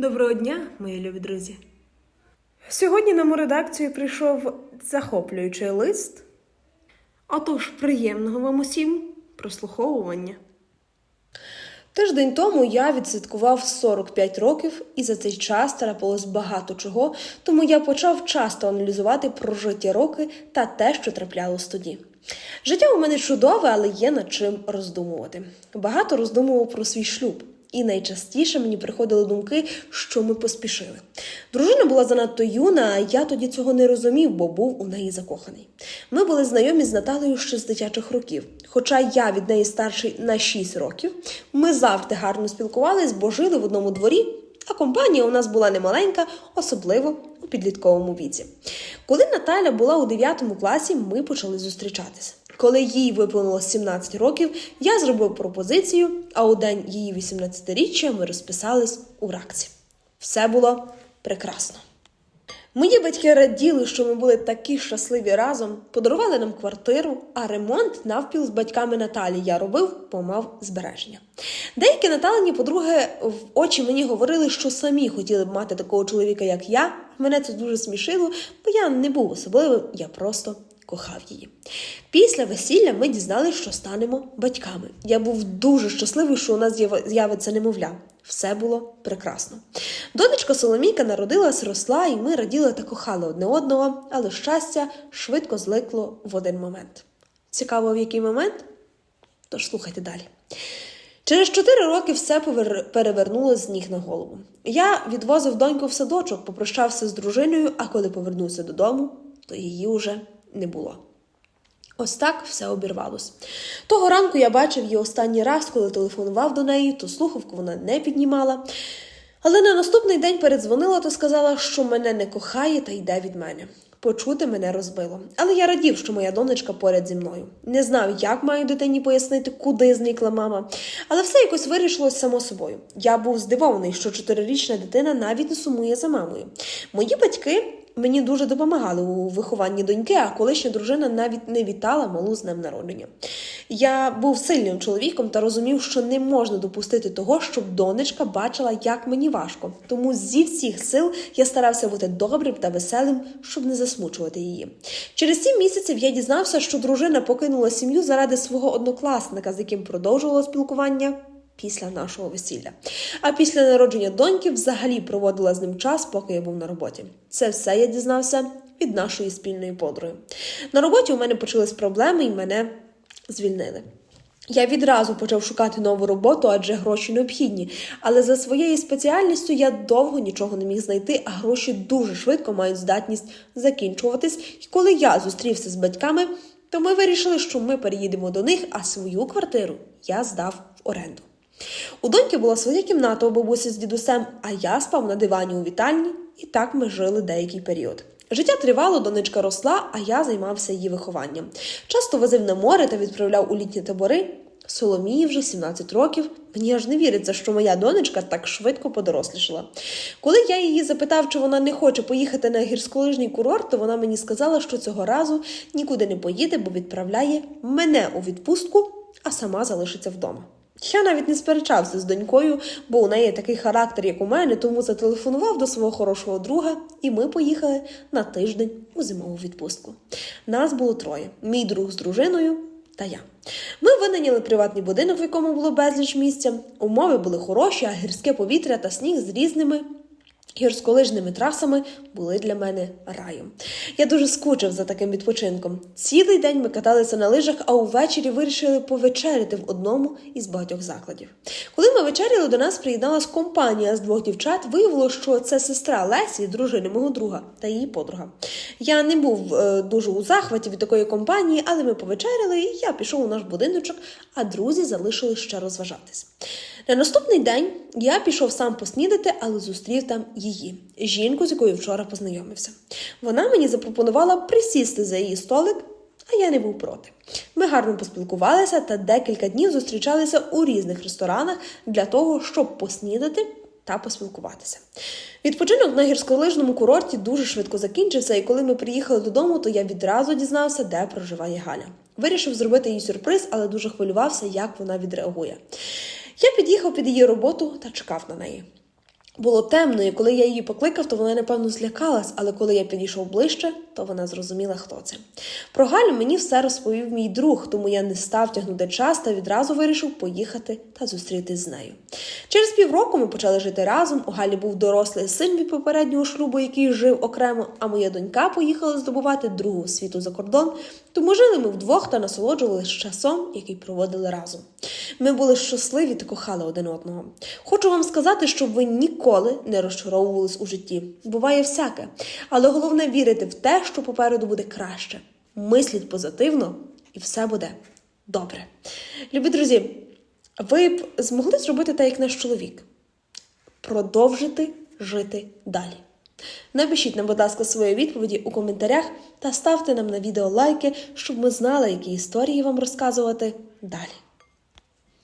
Доброго дня, мої любі друзі. Сьогодні нам у редакцію прийшов захоплюючий лист. Отож, приємного вам усім прослуховування. Тиждень тому я відсвяткував 45 років, і за цей час трапилось багато чого, тому я почав часто аналізувати прожиті роки та те, що траплялось тоді. Життя у мене чудове, але є над чим роздумувати. Багато роздумував про свій шлюб. І найчастіше мені приходили думки, що ми поспішили. Дружина була занадто юна, а я тоді цього не розумів, бо був у неї закоханий. Ми були знайомі з Наталею ще з дитячих років. Хоча я від неї старший на 6 років, ми завжди гарно спілкувались, бо жили в одному дворі, а компанія у нас була немаленька, особливо у підлітковому віці. Коли Наталя була у 9 класі, ми почали зустрічатися. Коли їй виповнилось 17 років, я зробив пропозицію, а у день її 18-річчя ми розписались у ракці. Все було прекрасно. Мої батьки раділи, що ми були такі щасливі разом, подарували нам квартиру, а ремонт навпіл з батьками Наталі я робив, бо мав збереження. Деякі Наталені подруги в очі мені говорили, що самі хотіли б мати такого чоловіка, як я. Мене це дуже смішило, бо я не був особливим, я просто кохав її. Після весілля ми дізналися, що станемо батьками. Я був дуже щасливий, що у нас з'яв- з'явиться немовля. Все було прекрасно. Донечка Соломійка народилась, росла, і ми раділи та кохали одне одного, але щастя швидко зникло в один момент. Цікаво, в який момент? Тож слухайте далі. Через чотири роки все перевернулося з ніг на голову. Я відвозив доньку в садочок, попрощався з дружиною, а коли повернувся додому, то її уже не було. Ось так все обірвалось. Того ранку я бачив її останній раз, коли телефонував до неї, то слухавку вона не піднімала. Але на наступний день передзвонила та сказала, що мене не кохає та йде від мене. Почути мене розбило. Але я радів, що моя донечка поряд зі мною. Не знав, як маю дитині пояснити, куди зникла мама. Але все якось вирішилось само собою. Я був здивований, що чотирирічна дитина навіть не сумує за мамою. Мої батьки мені дуже допомагали у вихованні доньки, а колишня дружина навіть не вітала малу з днем народження. Я був сильним чоловіком та розумів, що не можна допустити того, щоб донечка бачила, як мені важко. Тому зі всіх сил я старався бути добрим та веселим, щоб не засмучувати її. Через сім місяців я дізнався, що дружина покинула сім'ю заради свого однокласника, з яким продовжувала спілкування. Після нашого весілля. А після народження доньки взагалі проводила з ним час, поки я був на роботі. Це все я дізнався від нашої спільної подруги. На роботі у мене почались проблеми і мене звільнили. Я відразу почав шукати нову роботу, адже гроші необхідні. Але за своєю спеціальністю я довго нічого не міг знайти, а гроші дуже швидко мають здатність закінчуватись. І коли я зустрівся з батьками, то ми вирішили, що ми переїдемо до них, а свою квартиру я здав в оренду. У доньки була своя кімната у бабусі з дідусем, а я спав на дивані у вітальні, і так ми жили деякий період. Життя тривало, донечка росла, а я займався її вихованням. Часто возив на море та відправляв у літні табори. Соломії вже 17 років. Мені аж не віриться, що моя донечка так швидко подорослішала. Коли я її запитав, чи вона не хоче поїхати на гірськолижний курорт, то вона мені сказала, що цього разу нікуди не поїде, бо відправляє мене у відпустку, а сама залишиться вдома. Я навіть не сперечався з донькою, бо у неї такий характер, як у мене, тому зателефонував до свого хорошого друга, і ми поїхали на тиждень у зимову відпустку. Нас було троє: мій друг з дружиною та я. Ми винайняли приватний будинок, в якому було безліч місця. Умови були хороші, а гірське повітря та сніг з різними гірськолижними трасами були для мене раєм. Я дуже скучив за таким відпочинком. Цілий день ми каталися на лижах, а увечері вирішили повечеряти в одному із багатьох закладів. Коли ми вечеряли, до нас приєдналась компанія з двох дівчат. Виявилося, що це сестра Лесі, дружини мого друга та її подруга. Я не був е, дуже у захваті від такої компанії, але ми повечеряли, і я пішов у наш будиночок, а друзі залишили ще розважатись. На наступний день я пішов сам поснідати, але зустрів там її, жінку, з якою вчора познайомився. Вона мені запропонувала присісти за її столик, а я не був проти. Ми гарно поспілкувалися та декілька днів зустрічалися у різних ресторанах для того, щоб поснідати та поспілкуватися. Відпочинок на гірськолижному курорті дуже швидко закінчився, і коли ми приїхали додому, то я відразу дізнався, де проживає Галя. Вирішив зробити їй сюрприз, але дуже хвилювався, як вона відреагує. Я під'їхав під її роботу та чекав на неї. Було темно, і коли я її покликав, то вона, напевно, злякалась, але коли я підійшов ближче, то вона зрозуміла, хто це. Про Галю мені все розповів мій друг, тому я не став тягнути час та відразу вирішив поїхати та зустрітись з нею. Через півроку ми почали жити разом. У Галі був дорослий син від попереднього шлюбу, який жив окремо, а моя донька поїхала здобувати другу світу за кордон. Тому жили ми вдвох та насолоджувалися часом, який проводили разом. Ми були щасливі та кохали один одного. Хочу вам сказати, щоб ви ніколи не розчаровувались у житті. Буває всяке, але головне вірити в те, що попереду буде краще. Мисліть позитивно, і все буде добре. Любі друзі, ви б змогли зробити так, як наш чоловік продовжити жити далі. Напишіть нам, будь ласка, свої відповіді у коментарях та ставте нам на відео лайки, щоб ми знали, які історії вам розказувати далі.